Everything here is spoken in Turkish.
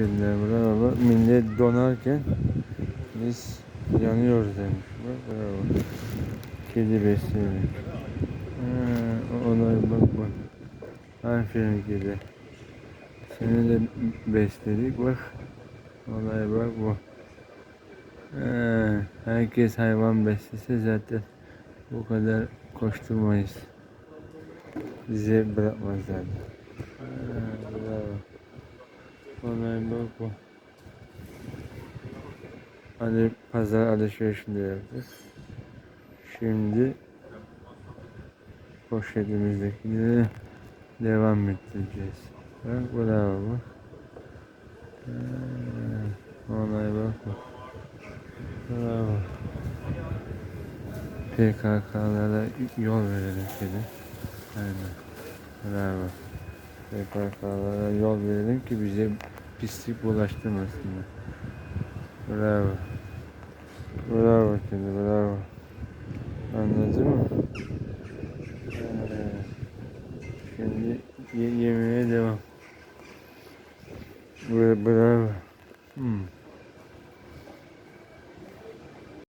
kediler bravo. Millet donarken biz yanıyoruz demiş. Bak bravo. Kedi. Ha, olay bak bak. Aferin kedi. Seni de besledik bak. Olay bak bu. Ha, herkes hayvan beslese zaten bu kadar koşturmayız. Bize bırakmazlar. Bravo. Olay bak bu. Hadi pazar alışverişini de yaptık. Şimdi poşetimizdekini devam ettireceğiz. Bak bravo bak. Ha, Olay bak bak. Bravo. PKK'lara yol verelim kedi. Aynen. Bravo. PKK'lara yol verelim ki bize pislik bulaştırmasınlar. Bravo. Bravo kedi bravo. Anladın mı? Ee, Şimdi ye- yemeğe devam. Bra- Bravo. Hmm.